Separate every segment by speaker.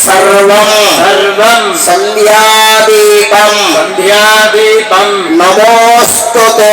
Speaker 1: సర్వం
Speaker 2: సర్వం
Speaker 1: సంధ్యాదీపం
Speaker 2: సంధ్యాదీపం
Speaker 1: నమోస్తుతే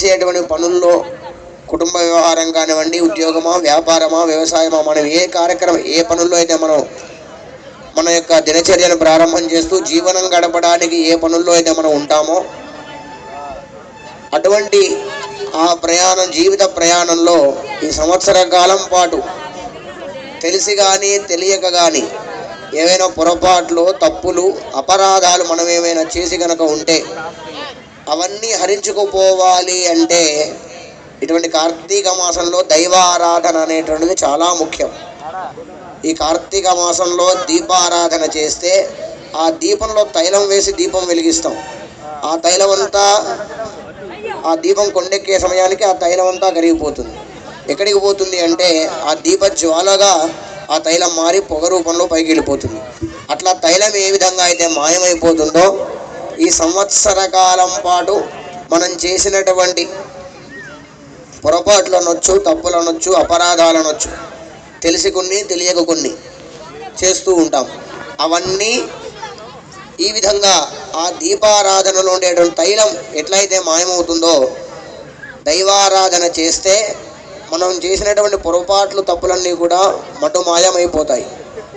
Speaker 3: చేసేటువంటి పనుల్లో కుటుంబ వ్యవహారం కానివ్వండి ఉద్యోగమా వ్యాపారమా వ్యవసాయమా మనం ఏ కార్యక్రమం ఏ పనుల్లో అయితే మనం మన యొక్క దినచర్యను ప్రారంభం చేస్తూ జీవనం గడపడానికి ఏ పనుల్లో అయితే మనం ఉంటామో అటువంటి ఆ ప్రయాణం జీవిత ప్రయాణంలో ఈ సంవత్సర కాలం పాటు తెలిసి కానీ తెలియక కానీ ఏవైనా పొరపాట్లు తప్పులు అపరాధాలు మనం ఏమైనా చేసి కనుక ఉంటే అవన్నీ హరించుకుపోవాలి అంటే ఇటువంటి కార్తీక మాసంలో దైవారాధన అనేటువంటిది చాలా ముఖ్యం. ఈ కార్తీక మాసంలో దీపారాధన చేస్తే ఆ దీపంలో తైలం వేసి దీపం వెలిగిస్తాం. ఆ తైలం అంతా ఆ దీపం కొండెక్కే సమయానికి ఆ తైలం అంతా కరిగిపోతుంది. ఎక్కడికి పోతుంది అంటే ఆ దీప జ్వాలగా ఆ తైలం మారి పొగ రూపంలో పైకి వెళ్ళిపోతుంది. అట్లా తైలం ఏ విధంగా అయితే మాయమైపోతుందో ఈ సంవత్సర కాలం పాటు మనం చేసినటువంటి పొరపాట్లు అనొచ్చు తప్పులు అనొచ్చు అపరాధాలు అనొచ్చు తెలిసి కొన్ని తెలియక కొన్ని చేస్తూ ఉంటాం. అవన్నీ ఈ విధంగా ఆ దీపారాధనలో ఉండేటువంటి తైలం ఎట్లయితే మాయమవుతుందో దైవారాధన చేస్తే మనం చేసినటువంటి పొరపాట్లు తప్పులన్నీ కూడా మటు మాయమైపోతాయి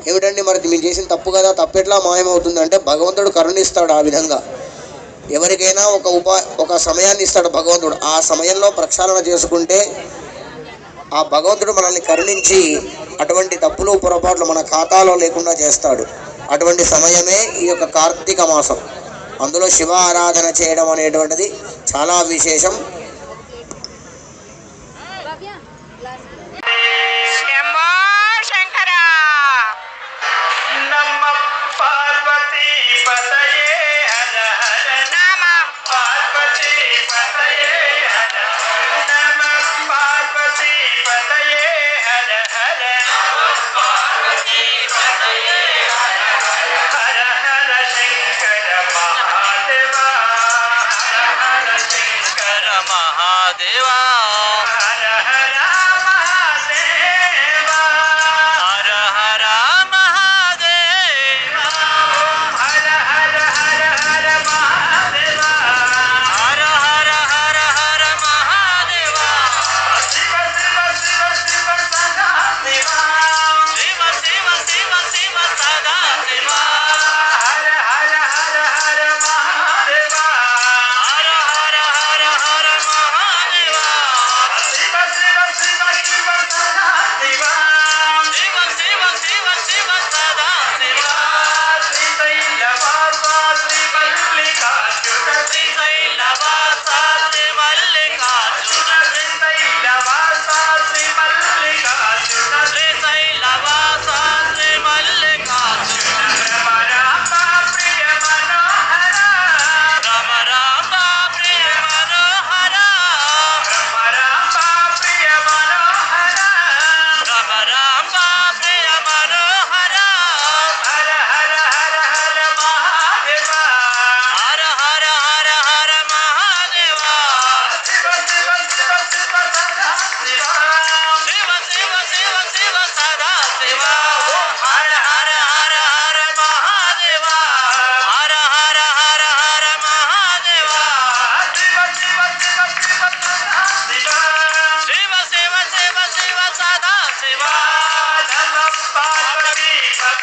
Speaker 3: ఏమిటండి మరి మీరు చేసిన తప్పు కదా? తప్పు ఎట్లా మాయమవుతుంది? అంటే భగవంతుడు కరుణిస్తాడు ఆ విధంగా. ఎవరికైనా ఒక ఉపా ఒక సమయాన్ని ఇస్తాడు భగవంతుడు. ఆ సమయంలో ప్రక్షాళన చేసుకుంటే ఆ భగవంతుడు మనల్ని కరుణించి అటువంటి తప్పులు పొరపాట్లు మన ఖాతాలో లేకుండా చేస్తాడు. అటువంటి సమయమే ఈ యొక్క కార్తీక మాసం. అందులో శివ ఆరాధన చేయడం అనేటువంటిది చాలా విశేషం.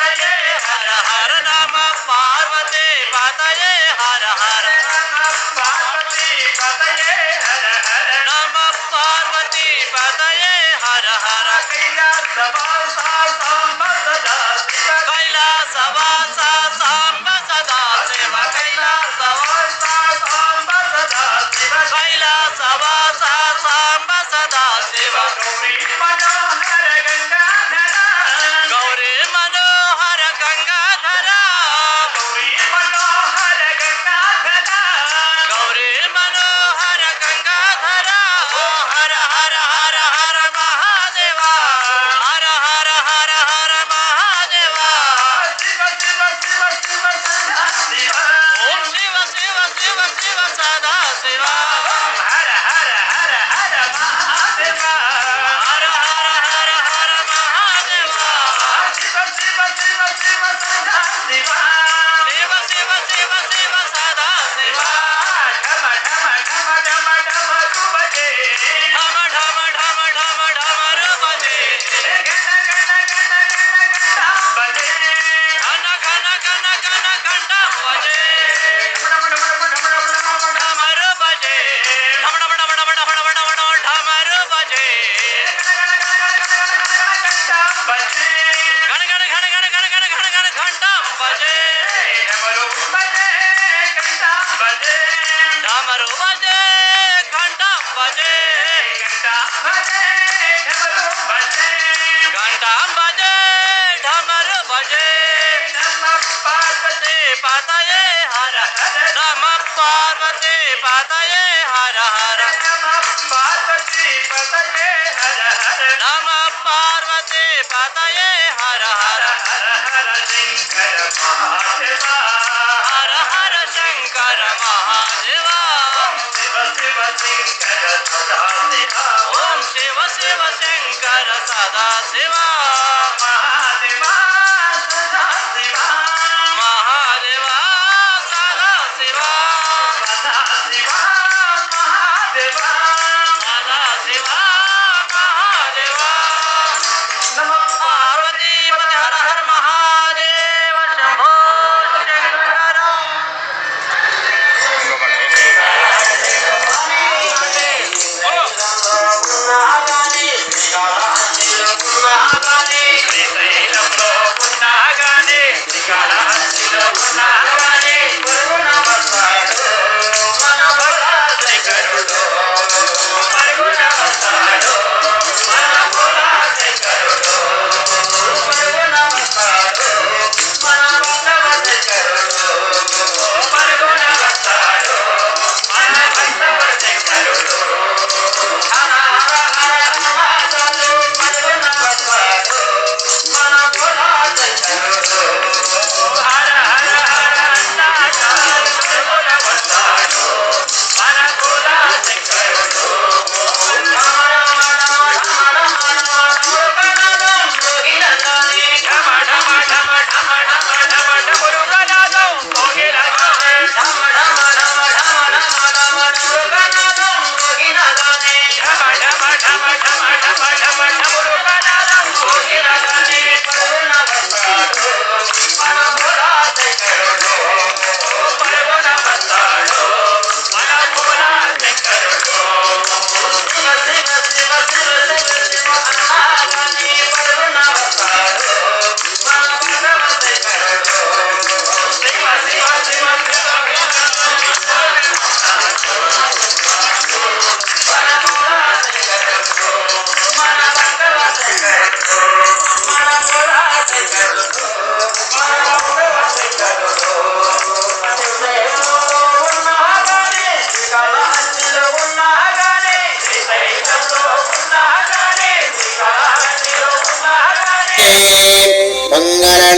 Speaker 2: Hare बजे घंटा बजे। घंटा बजे बजे। घंटा बजे ढमर बजे। पार्वती। पाता ये हर। नम पार्वती पाता ये हर। हर पार्वती पाता ये हर हर। नम पार्वती पाता で
Speaker 3: は。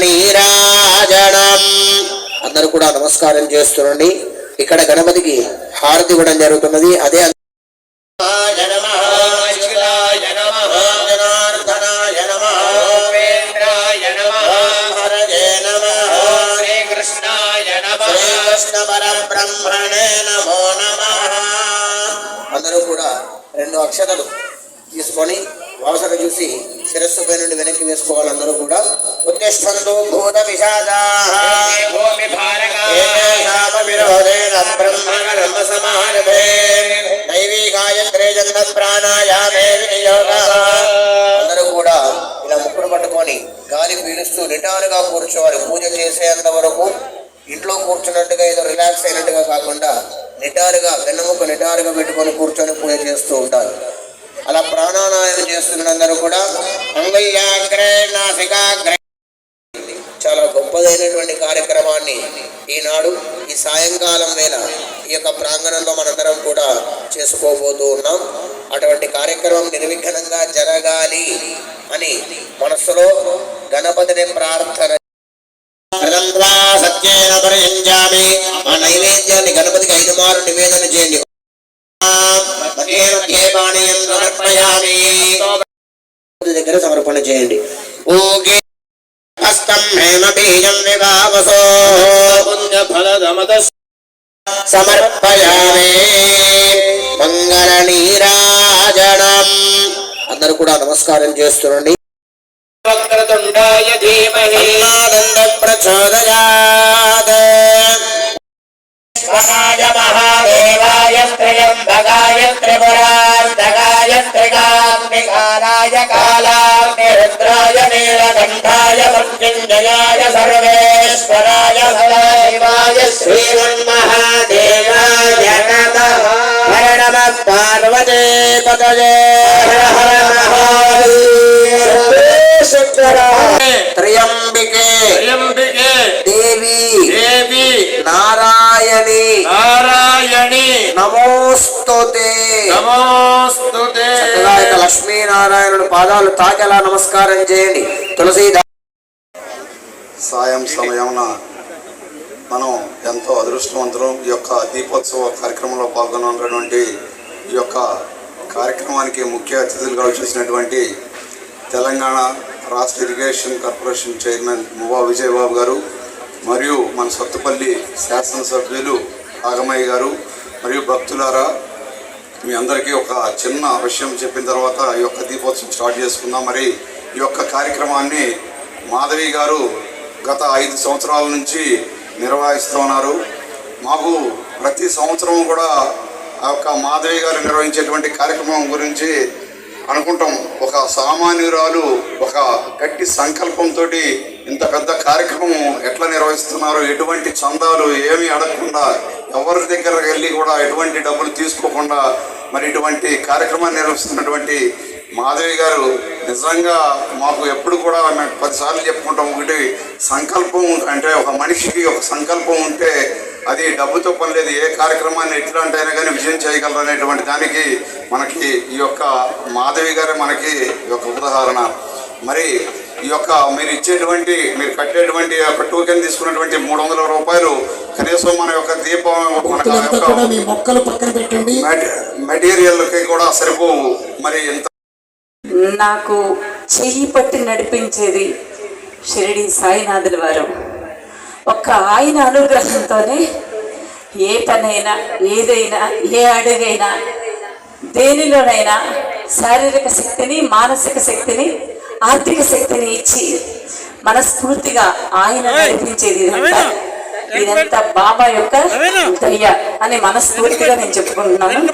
Speaker 3: నీరాజనం అందరూ కూడా నమస్కారం చేస్తుండండి. ఇక్కడ గణపతికి హారతి ఇవ్వడం జరుగుతున్నది. అదే అందరూ కూడా రెండు అక్షతలు తీసుకొని వాసన చూసి శిరస్సు పై నుండి వెనక్కి వేసుకోవాలి అందరూ కూడా. ఉత్తిష్టంతో భూత దైవీ గాయత్రే ప్రాణాయామే వినియోగః. అందరూ కూడా ఇలా ముక్కుడు పట్టుకొని గాలి పీలుస్తూ నిటారుగా కూర్చోవాలి. పూజ చేసేంత వరకు ఇంట్లో కూర్చున్నట్టుగా ఏదో రిలాక్స్ అయినట్టుగా కాకుండా నిటారుగా వెన్నముక నిటారుగా పెట్టుకొని కూర్చొని పూజ చేస్తూ ఉంటారు అలా ప్రాణాయామం చేస్తున్నందరూ కూడా అంగయ్యాగ్రే నాసికాగ్రే గొప్పదైనటువంటి కార్యక్రమాన్ని ఈనాడు ఈ సాయంకాలం వేళ ఈ యొక్క ప్రాంగణంలో మనందరం కూడా చేసుకోబోతూ ఉన్నాం. అటువంటి కార్యక్రమం నిర్విఘ్నంగా జరగాలి అని మనస్సులో గణపతిని ప్రార్థన నైవేద్యాన్ని గణపతికి ఐదు మారు నివేదన చేయండి. దగ్గర సమర్పణ చేయండి. ఓకే హస్తం హేమ బీజం విభావసో
Speaker 1: పుణ్యఫలదమద
Speaker 3: సమర్పయామి. మంగళ నీరాజనం అందరూ కూడా నమస్కారం చేస్తుండండి
Speaker 1: వక్రతుండాయ ధీమహి.
Speaker 3: ప్రచోదయాత్
Speaker 1: త్రయంబకాయ త్రిపురాంతకాయ త్రికాత్మికారాయ
Speaker 3: రుద్రాయ కాలాగ్నిరుద్రాయ నీలకంఠాయ మృత్యుంజయాయ సర్వేశ్వరాయ సదాశివాయ శ్రీమన్మహాదేవాయ నమః హర నమః పార్వతే పతయే హర హర మహాదేవ శంకర త్రయంబికే
Speaker 4: త్రయంబికే
Speaker 3: దేవి
Speaker 4: దేవి
Speaker 3: నారాయణి.
Speaker 4: నారాయణి.
Speaker 3: నమోస్తుతే.
Speaker 4: నమోస్తుతే.
Speaker 3: చక్కగా లక్ష్మీనారాయణుడు పాదాలు తాకేలా నమస్కారం చేయండి. తులసీదాస్
Speaker 5: సాయం సమయమున మనం ఎంతో అదృష్టవంతులం. ఈ యొక్క దీపోత్సవ కార్యక్రమంలో పాల్గొన్నటువంటి ఈ యొక్క కార్యక్రమానికి ముఖ్య అతిథులుగా వచ్చేసినటువంటి తెలంగాణ రాష్ట్ర irrigation corporation chairman Muvva Vijayababu గారు మరియు మన సొత్తపల్లి శాసనసభ్యులు ఆగమయ్య గారు మరియు భక్తులారా మీ అందరికీ ఒక చిన్న విషయం చెప్పిన తర్వాత ఈ యొక్క దీపోత్సవం స్టార్ట్ చేసుకుందాం. మరి ఈ యొక్క కార్యక్రమాన్ని మాధవి గారు గత ఐదు సంవత్సరాల నుంచి నిర్వహిస్తున్నారు మాకు ప్రతి సంవత్సరం కూడా ఆ యొక్క మాధవి గారు నిర్వహించేటువంటి కార్యక్రమం గురించి అనుకుంటాం. ఒక సామాన్యురాలు ఒక గట్టి సంకల్పంతో ఇంత పెద్ద కార్యక్రమం ఎట్లా నిర్వహిస్తున్నారు? ఎటువంటి చందాలు ఏమి అడగకుండా ఎవరి దగ్గరకు వెళ్ళి కూడా ఎటువంటి డబ్బులు తీసుకోకుండా మరి ఇటువంటి కార్యక్రమాన్ని నిర్వహిస్తున్నటువంటి మాధవి గారు నిజంగా మాకు ఎప్పుడు కూడా మేము పదిసార్లు చెప్పుకుంటాం. ఒకటి సంకల్పం అంటే ఒక మనిషికి ఒక సంకల్పం ఉంటే అది డబ్బుతో పని లేదు. ఏ కార్యక్రమాన్ని ఎట్లాంటైనా అయినా కానీ విజయం చేయగలరు అనేటువంటి దానికి మనకి ఈ యొక్క మాధవి గారే మనకి ఈ యొక్క ఉదాహరణ. మరి ఈ యొక్క మీరు ఇచ్చేటువంటి మీరు కట్టేటువంటి యొక్క టోకెన్ తీసుకున్నటువంటి మూడు వందల రూపాయలు కనీసం మన యొక్క దీపం
Speaker 6: మొక్కలు పక్కన పెట్టండి.
Speaker 5: మెటీరియల్కి కూడా సరిపోవు. మరి ఇంత
Speaker 7: నాకు చెయ్యి పట్టి నడిపించేది షిరిడి సాయినాథుల వారు. ఒక్క ఆయన అనుగ్రహంతోనే ఏ పనైనా ఏదైనా ఏ అడుగైనా దేనిలోనైనా శారీరక శక్తిని మానసిక శక్తిని ఆర్థిక శక్తిని ఇచ్చి మనస్ఫూర్తిగా ఆయన నడిపించేది ఇదంతా. బాబా యొక్క దయ్య అని మనస్ఫూర్తిగా నేను చెప్పుకుంటున్నాను.